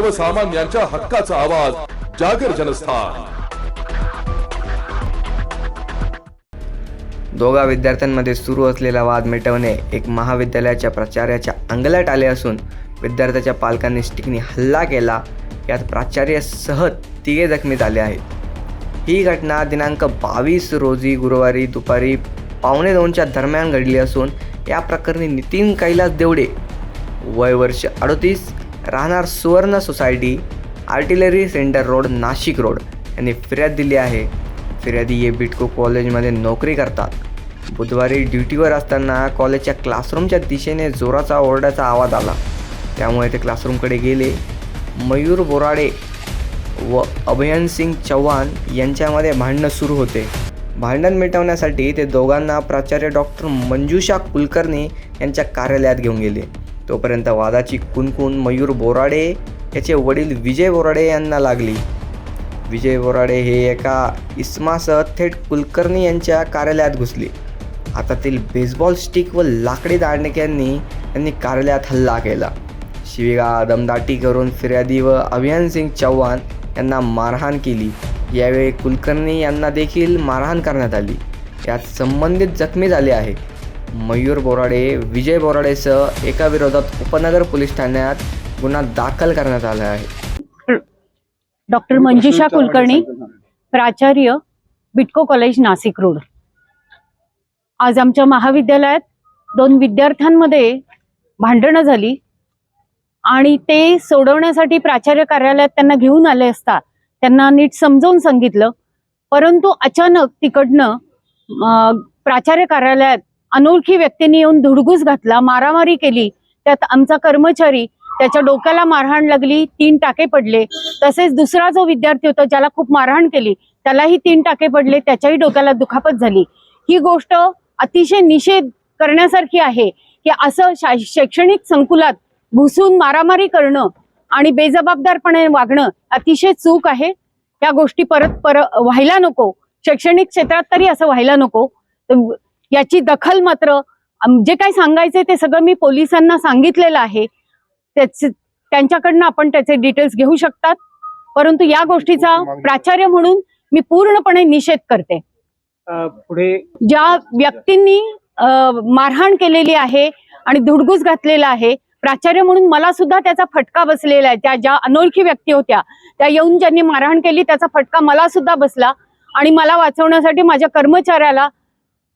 सर्वसामान्यांच्या हक्काचा आवाज जागर जनस्थान. दोघा विद्यार्थ्यांमध्ये सुरू असलेला वाद मिटवणे एक महाविद्यालयाच्या प्राचार्याच्या अंगलट आले असून विद्यार्थ्याच्या पालकांनी स्टिकनी हल्ला केला. यात प्राचार्यासह तिघे जखमी झाले आहेत. ही घटना दिनांक बावीस रोजी गुरुवारी दुपारी पावणे दोनच्या दरम्यान घडली असून या प्रकरणी नितीन कैलास देवडे वय वर्ष अडतीस राहणार सुवर्ण society artillery centre road Nashik road. यांनी फिर्याद दिली आहे. फिर्यादी हे बिटको कॉलेजमध्ये नोकरी करतात. बुधवारी ड्युटीवर असताना कॉलेजच्या क्लासरूमच्या दिशेने जोराचा ओरड्याचा आवाज आला. त्यामुळे ते क्लासरूमकडे गेले. मयूर बोराडे व अभयनसिंग चव्हाण यांच्यामध्ये भांडणं सुरू होते. भांडण मिटवण्यासाठी ते दोघांना प्राचार्य डॉक्टर मंजुषा कुलकर्णी यांच्या कार्यालयात घेऊन गेले. तोपर्यंत वादाची कुणकुण मयूर बोराडे याचे वडील विजय बोराडे यांना लागली. विजय बोराडे हे एका इस्मासह थेट कुलकर्णी यांच्या कार्यालयात घुसले. हातातील बेसबॉल स्टिक व लाकडी दांडक्यांनी यांनी कार्यालयात हल्ला केला. शिवीगा दमदाटी करून फिर्यादी व अभियान सिंग चव्हाण यांना मारहाण केली. यावेळी कुलकर्णी यांना देखील मारहाण करण्यात आली. यात संबंधित जखमी झाले आहे मयूर बोराडे विजय बोराडेसह एका विरोधात उपनगर पोलीस ठाण्यात गुन्हा दाखल करण्यात आला आहे. डॉक्टर मंजुषा कुलकर्णी प्राचार्य बिटको कॉलेज नाशिक रोड. आज आमच्या महाविद्यालयात दोन विद्यार्थ्यांमध्ये भांडणं झाली आणि ते सोडवण्यासाठी प्राचार्य कार्यालयात त्यांना घेऊन आले असता त्यांना नीट समजावून सांगितलं परंतु अचानक तिकडनं प्राचार्य कार्यालयात अनोळखी व्यक्तींनी येऊन धुडगूस घातला मारामारी केली. त्यात आमचा कर्मचारी त्याच्या डोक्याला मारहाण लागली तीन टाके पडले. तसेच दुसरा जो विद्यार्थी होता ज्याला खूप मारहाण केली त्यालाही तीन टाके पडले त्याच्याही डोक्याला दुखापत झाली. ही गोष्ट अतिशय निषेध करण्यासारखी आहे की असं शा- शैक्षणिक संकुलात घुसून मारामारी करणं आणि बेजबाबदारपणे वागणं अतिशय चूक आहे. या गोष्टी परत पर व्हायला नको. शैक्षणिक क्षेत्रात तरी असं व्हायला नको. याची दखल मात्र जे काही सांगायचे ते सगळं मी पोलिसांना सांगितलेलं आहे. त्याचे त्यांच्याकडनं आपण त्याचे डिटेल्स घेऊ शकतात. परंतु या गोष्टीचा प्राचार्य म्हणून मी पूर्णपणे निषेध करते. पुढे ज्या व्यक्तींनी मारहाण केलेली आहे आणि धुडगूस घातलेला आहे प्राचार्य म्हणून मला सुद्धा त्याचा फटका बसलेला आहे. त्या ज्या अनोळखी व्यक्ती होत्या त्या येऊन ज्यांनी मारहाण केली त्याचा फटका मला सुद्धा बसला आणि मला वाचवण्यासाठी माझ्या कर्मचाऱ्याला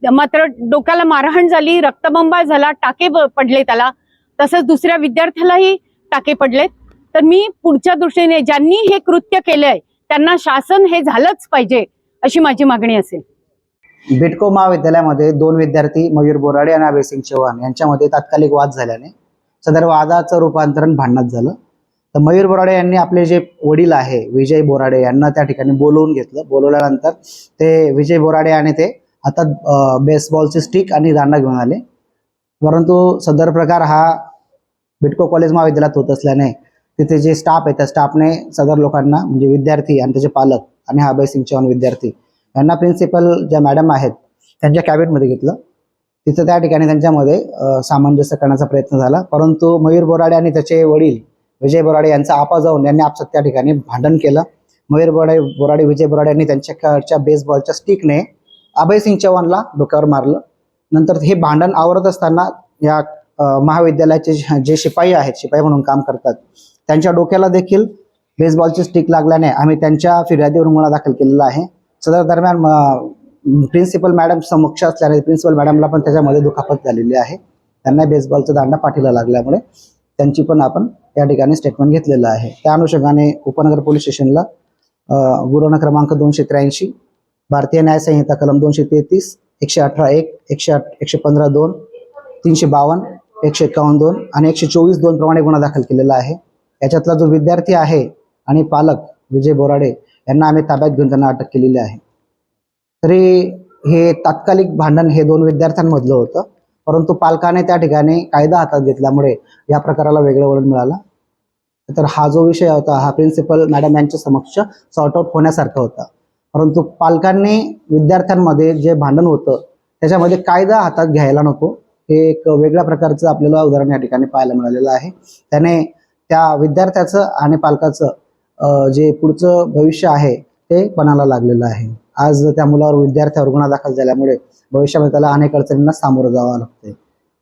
मात्र डोक्याला मारहाण झाली रक्तबंबा झाला टाके पडले त्याला. तसंच दुसऱ्या विद्यार्थ्यालाही टाके पडलेत. तर मी पुढच्या दृष्टीने ज्यांनी हे कृत्य केलंय त्यांना शासन हे झालंच पाहिजे अशी माझी मागणी असेल. बिटको महाविद्यालयामध्ये दोन विद्यार्थी मयूर बोराडे आणि अभयसिंग चव्हाण यांच्यामध्ये तात्कालिक वाद झाल्याने सदर वादाचं रूपांतरण भांडणात झालं. तर मयूर बोराडे यांनी आपले जे वडील आहे विजय बोराडे यांना त्या ठिकाणी बोलवून घेतलं. बोलवल्यानंतर ते विजय बोराडे आणि ते हातात बेसबॉलची स्टिक आणि दांडा घेऊन आले. परंतु सदर प्रकार हा बिटको कॉलेज महाविद्यालयात होत असल्याने तिथे जे स्टाफ आहे त्या स्टाफने सदर लोकांना म्हणजे विद्यार्थी आणि त्याचे पालक आणि हा अभयसिंग चव्हाण विद्यार्थी यांना प्रिन्सिपल ज्या मॅडम आहेत त्यांच्या कॅबिनमध्ये घेतलं. तिथं त्या ठिकाणी त्यांच्यामध्ये सामंजस्य करण्याचा प्रयत्न झाला. परंतु मयूर बोराडे आणि त्याचे वडील विजय बोराडे यांचा आपा जाऊन यांनी आपसात त्या ठिकाणी भांडण केलं. मयूर बोराडे बोराडे विजय बोराडे यांनी त्यांच्याकडच्या बेसबॉलच्या स्टिकने अभयसिंग चव्हाणला डोक्यावर मारलं. नंतर हे भांडण आवरत असताना या महाविद्यालयाचे जे- शिपाई आहेत शिपाई म्हणून काम करतात त्यांच्या डोक्याला देखील बेसबॉलची स्टिक लागल्याने आम्ही त्यांच्या फिर्यादीवरून गुन्हा दाखल केलेला आहे. सदर दरम्यान प्रिन्सिपल मॅडम समक्ष असल्याने प्रिन्सिपल मॅडमला पण त्याच्यामध्ये दुखापत झालेली आहे. त्यांना बेसबॉलचा दांडा पाठीला लागल्यामुळे त्यांची पण आपण या ठिकाणी स्टेटमेंट घेतलेलं आहे. त्या अनुषंगाने उपनगर पोलीस स्टेशनला अ, गुन्हा क्रमांक दोनशे त्र्याऐंशी भारतीय न्यायसंहिता कलम दोनशे तेहतीस एकशे अठरा एक एकशे आठ एकशे पंधरा दोन तीनशे बावन्न एकशे एकावन्न दोन आणि एकशे चोवीस दोन प्रमाणे गुन्हा दाखल केलेला आहे. याच्यातला जो विद्यार्थी आहे आणि पालक विजय बोराडे यांना आम्ही ताब्यात घेऊन त्यांना अटक केलेली आहे. तरी हे तात्कालिक भांडण हे दोन विद्यार्थ्यांमधलं होतं परंतु पालकाने त्या ठिकाणी कायदा हातात घेतल्यामुळे या प्रकाराला वेगळं वळण मिळालं. तर हा जो विषय होता हा प्रिन्सिपल मॅडम यांच्या समक्ष सॉर्ट आउट होण्यासारखा होता. परंतु पालकांनी विद्यार्थ्यांमध्ये जे भांडण होतं त्याच्यामध्ये कायदा हातात घ्यायला नको. हे एक वेगळ्या प्रकारचं आपल्याला उदाहरण या ठिकाणी पाहायला मिळालेलं आहे. त्याने त्या विद्यार्थ्याचं आणि पालकाचं जे पुढचं भविष्य आहे ते पणाला लागलेलं आहे. आज त्या मुलावर विद्यार्थ्यावर गुन्हा दाखल झाल्यामुळे भविष्यामध्ये त्याला अनेक अडचणींना सामोरं जावं लागते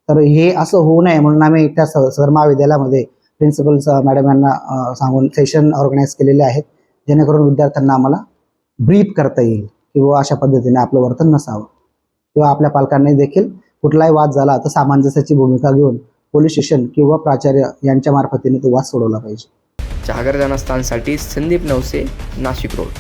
तर हे असं होऊ नये म्हणून आम्ही त्या सर सदर महाविद्यालयामध्ये प्रिन्सिपल मॅडम यांना सांगून सेशन ऑर्गनाईज केलेले आहेत. जेणेकरून विद्यार्थ्यांना आम्हाला ब्रीफ करता येईल किंवा अशा पद्धतीने आपलं वर्तन नसावं. किंवा आपल्या पालकांनी देखील कुठलाही वाद झाला तर सामंजस्याची भूमिका घेऊन पोलीस स्टेशन किंवा प्राचार्य यांच्या मार्फतीने तो वाद सोडवला पाहिजे. जागर जनस्थानसाठी संदीप नवसे नाशिक रोड.